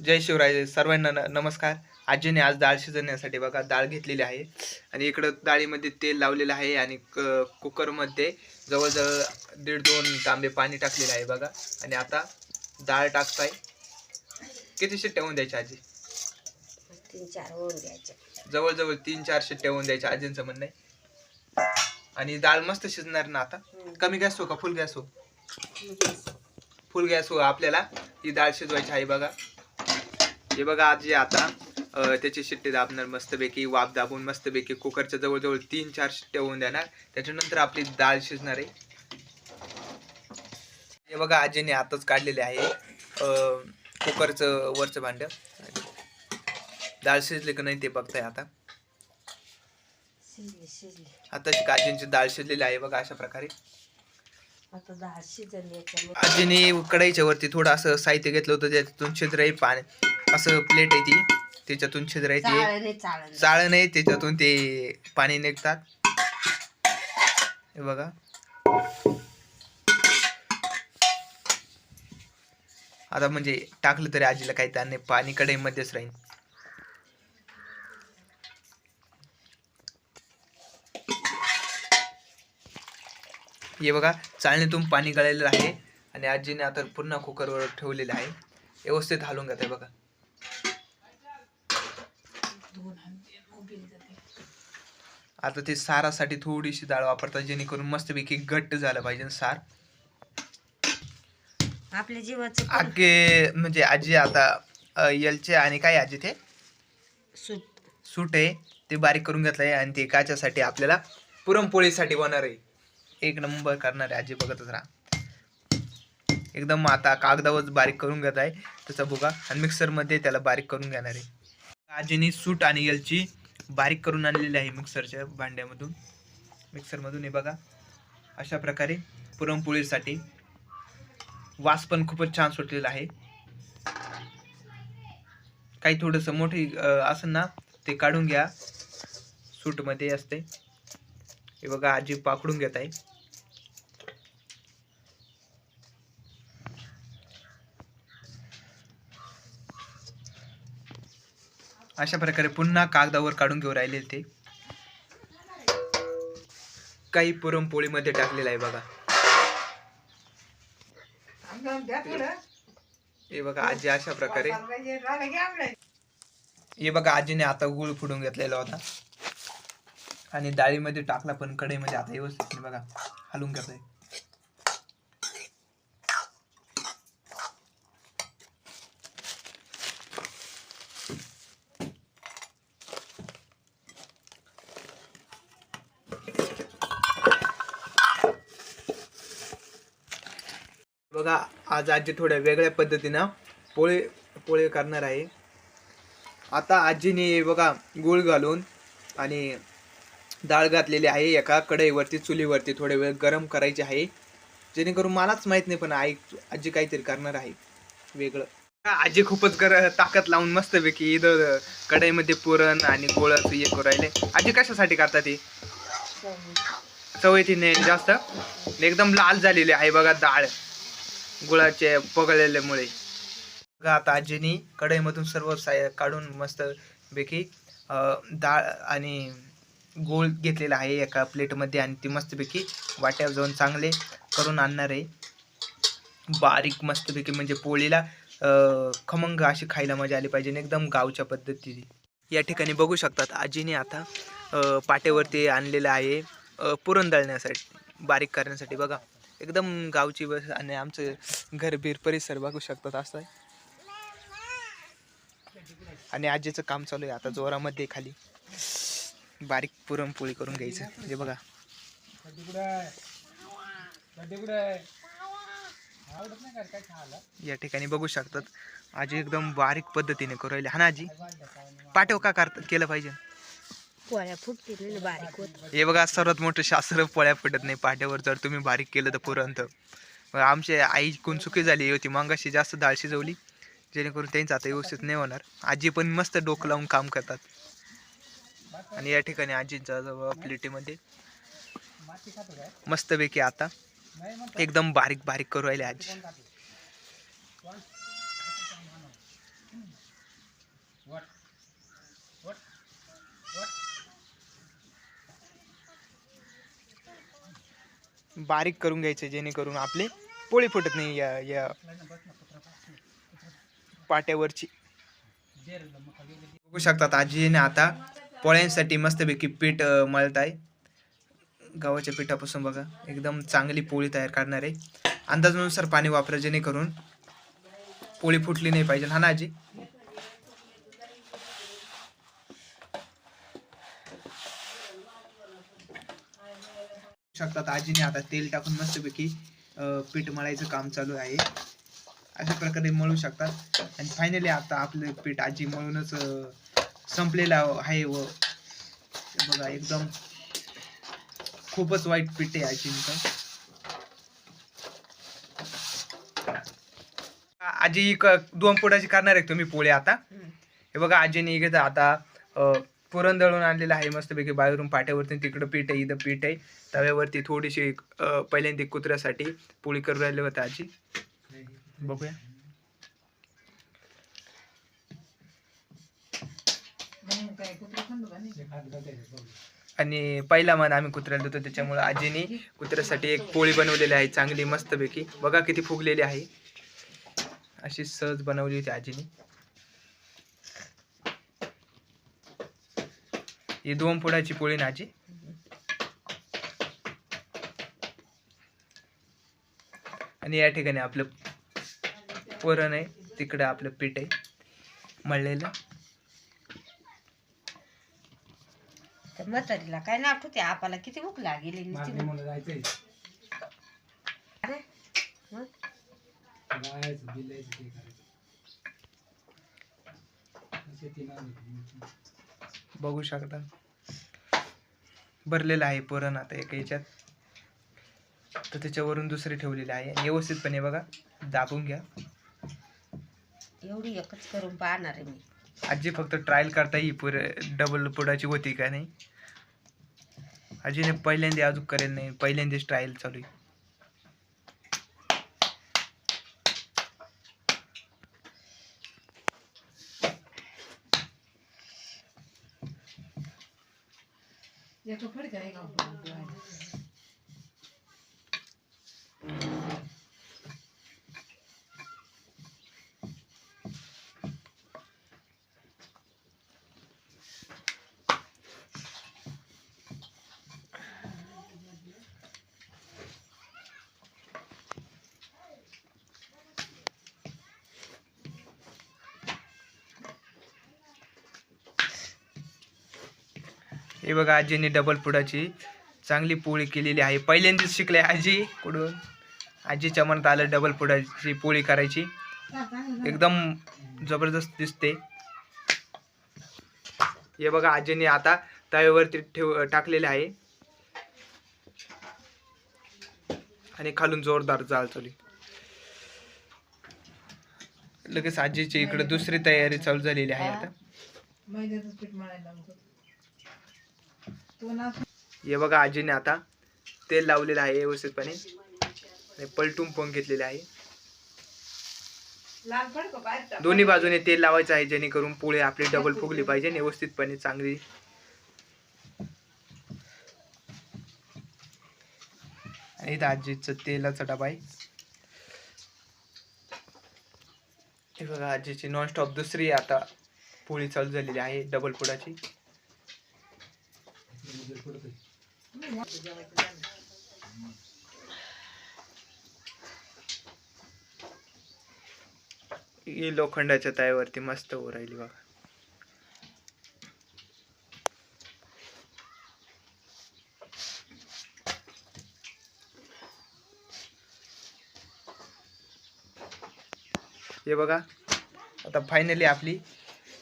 जय शिवराय सर्वांना न- नमस्कार. आजीने आज डाळ शिजवण्यासाठी बघा डाळ घेतलेली आहे. आणि इकडं डाळीमध्ये तेल लावलेलं आहे आणि क- कुकरमध्ये जवळजवळ दीड दोन तांबे पाणी टाकलेलं आहे बघा. आणि आता डाळ टाकताय. किती शिट्ट्या होऊन द्यायच्या आजी? तीन चार होऊन द्यायचे जवळजवळ तीन चार शिट्ट्या होऊन द्यायच्या आजींचं म्हणणं आहे. आणि डाळ मस्त शिजणार ना आता? कमी गॅस हो का फुल गॅस हो? फुल गॅस हो. आपल्याला. ही डाळ शिजवायची आहे बघा. हे बघा आजी आता त्याची शिट्टी दाबणार मस्तपैकी वाफ दाबून मस्तपैकी कुकरच्या जवळजवळ तीन चार शिट्ट्या होऊन देणार. त्याच्यानंतर आपली डाळ शिजणार आहे. हे बघा आजीने आताच काढलेले आहे कुकरचं वरचं भांड. डाळ शिजली का नाही ते बघताय आता. आता आजींची डाळ शिजलेली आहे बघा अशा प्रकारे. आजीने कढईच्या वरती थोडं असं साहित्य घेतलं होतं त्याच्यातून छिद्र आहे पाणी असं प्लेट आहे ती. त्याच्यातून छिद्र आहे ते चाळणे चाळणे. चाळण आहे त्याच्यातून ते पाणी निघतात. हे बघा. आता म्हणजे टाकलं तरी आजीला काही ताण नाही पाणी कढईमध्येच राहील हे बघा चाळणीतून पाणी गळालेलं आहे आणि आजीने आता पुन्हा कुकरवर ठेवलेलं आहे. व्यवस्थित हलवून घेत आहे बघा. आता ते सारासाठी थोडीशी डाळ वापरतात जेणेकरून मस्तपैकी घट्ट झालं पाहिजे सार. आपल्या जीवाचं पण. आगे म्हणजे आजी आता यलचे आणि काय आजी ते? सूट सूट आहे ते बारीक करून घेतलंय आणि ते काच्यासाठी आपल्याला पुरणपोळीसाठी होणार आहे. एक नंबर करणार आहे आजी बघतच राहा. एकदम आता कागदावर बारीक करून घेत आहे. त्याचा बुगा आणि मिक्सरमध्ये त्याला बारीक करून घेणार आहे. आजीने सूट आणि यलची बारीक करून आणलेली आहे मिक्सरच्या भांड्यामधून. मिक्सरमधून हे बघा. अशा प्रकारे पुरणपोळीसाठी वास पण खूपच छान सुटलेला आहे. काही थोडंसं मोठी असं ना ते काढून घ्या. सूटमध्ये असते. हे बघा आजी पाकडून घेत आहे. अशा प्रकारे पुन्हा कागदावर काढून घेऊन राहिले ते. काही पुरणपोळीमध्ये टाकलेलं आहे बघा. हे बघा आजी अशा प्रकारे. हे बघा आजीने आता गुळ फुडून घेतलेला होता. आणि डाळीमध्ये टाकला पण कढईमध्ये आता व्यवस्थित बघा. हलवून घेतोय बघा आज आजी थोड्या वेगळ्या पद्धतीनं पोळे पोळे करणार आहे. आता आजीने बघा गूळ घालून आणि डाळ घातलेली आहे एका कढईवरती चुलीवरती थोडे वेळ गरम करायचे आहे. जेणेकरून मलाच माहीत नाही पण आई आजी काहीतरी करणार आहे. वेगळं. आजी खूपच गर ताकद लावून मस्तपैकी इथं कढईमध्ये पुरण आणि गोळाचं हे करू राहिले. आजी कशासाठी करतात ते? चव येते नाही जास्त. एकदम लाल झालेली आहे बघा डाळ. गुळाचे पगळलेल्यामुळे. बघा आता आजीनी कढईमधून सर्व साय काढून मस्त पैकी डाळ आणि गोळ घेतलेला आहे एका प्लेटमध्ये आणि ती मस्तपैकी वाट्यावर जाऊन चांगले करून आणणार आहे. बारीक मस्तपैकी म्हणजे पोळीला खमंग अशी खायला मजा आली पाहिजे एकदम गावच्या पद्धतीने. या ठिकाणी बघू शकतात आजीने आता पाट्यावरती आणलेलं आहे पुरण दळण्यासाठी बारीक करण्यासाठी. बघा. एकदम गावची बस आणि आमचं घरबीर परिसर बघू शकतात असं आहे. आणि आजीचं काम चालू आहे आता जोरामध्ये खाली. बारीक पुरणपोळी करून घ्यायचं. म्हणजे बघा. या ठिकाणी बघू शकतात. आजी एकदम बारीक पद्धतीने करू राहिले. हा ना आजी? पाठव का करता केलं पाहिजे? पोळ्या फुटतील बारीक होत. हे बघा सर्वात मोठं शास्त्र पोळ्या पडत नाही. पाट्यावर जर तुम्ही बारीक केलं तर पुरंत मग आमची आई कोण चुकी झाली होती मागाशी जास्त डाळ शिजवली. जेणेकरून त्यांचं आता व्यवस्थित नाही होणार. आजी पण मस्त डोकं लावून काम करतात. आणि या ठिकाणी आजींच्या जवळ प्लेटीमध्ये मस्तपैकी आता एकदम बारीक बारीक करू राहिले आजी. बारीक करून घ्यायचे जेणेकरून आपले पोळी फुटत नाही या या पाट्यावरची. बघू शकतात आजीने आता पोळ्यांसाठी मस्तपैकी पीठ मळत आहे गव्हाच्या पिठापासून बघा एकदम चांगली पोळी तयार करणार आहे. अंदाजानुसार पाणी वापरा जेणेकरून पोळी फुटली नाही पाहिजे. हा ना आजी? शकतात. आजीने आता तेल टाकून मस्तपैकी पीठ मळायचं काम चालू आहे. अशा प्रकारे मळू शकतात. आणि फायनली आता आपलं पीठ आजी मळूनच संपलेलं आहे व बघा एकदम खूपच वाईट पीठ आहे आजींचं. आजी दोन पोटाची करणार आहे तुम्ही पोळे आता. हे बघा आजीने इकडे आता पुरण दळून आणलेलं आहे मस्तपैकी बाहेरून पाट्यावरती तिकडं पीठ आहे इथं पीठ आहे. तव्यावरती थोडीशी पहिल्यांदा कुत्र्यासाठी पोळी करून राहिले होते आजी. बघूया. आणि पहिला मान आम्ही कुत्र्याला देतो त्याच्यामुळे आजीने कुत्र्यासाठी एक पोळी बनवलेली आहे चांगली मस्तपैकी. बघा किती फुगलेली आहे. अशी सहज बनवली होती आजीने. ही दोन फुटाची पोळी ना आजी. आणि या ठिकाणी आपलं पुरण आहे तिकडं आपलं पीठ आहे मळलेलं. तर म्हातारीला काय ना आठवते आपल्याला किती भूक लागेल अरे मग? बघू शकता. भरलेलं आहे पुरण आता एका याच्यात. तर त्याच्यावरून दुसरे ठेवलेले आहे. व्यवस्थितपणे बघा दाबून घ्या. एवढी एकच करून पाहणार आहे मी. आजी फक्त ट्रायल करता ही पुर डबल पुडाची होती का नाही? आजीने पहिल्यांदा अजून करेल नाही. पहिल्यांदाच ट्रायल चालू आहे. याचं फडक आहे का हे बघा आजीने डबल पुडाची चांगली पोळी केलेली आहे. पहिल्यांदाच शिकले आजी कुठून? आजीच्या मनात आलं डबल पुडाची पोळी करायची. एकदम जबरदस्त दिसते. हे बघा आजीने आता तव्यावरती ठेव टाकलेले आहे. आणि खालून जोरदार जाळ चालू लगेच आजीची इकडे दुसरी तयारी चालू झालेली आहे आता. हे बघा आजीने आता तेल लावलेलं आहे व्यवस्थितपणे. आणि पलटून पण घेतलेले आहे. दोन्ही बाजूने तेल लावायचं आहे जेणेकरून पोळी आपली डबल फुगली पाहिजे व्यवस्थितपणे चांगली. आणि आजीचं तेलाचा डबा आहे. हे बघा आजीची नॉनस्टॉप दुसरी आता पोळी चालू झालेली आहे डबल पुडाची. ही लोखंडाच्या तयावरती मस्त हो राहिली बघा. हे बघा आता फायनली आपली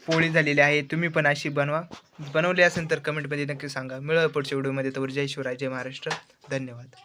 पोळी झालेली आहे. तुम्ही पण अशी बनवा. बनवली असेल तर कमेंटमध्ये नक्की सांगा. मिळव पुढच्या व्हिडिओमध्ये तर जय शिवराय जय महाराष्ट्र. धन्यवाद.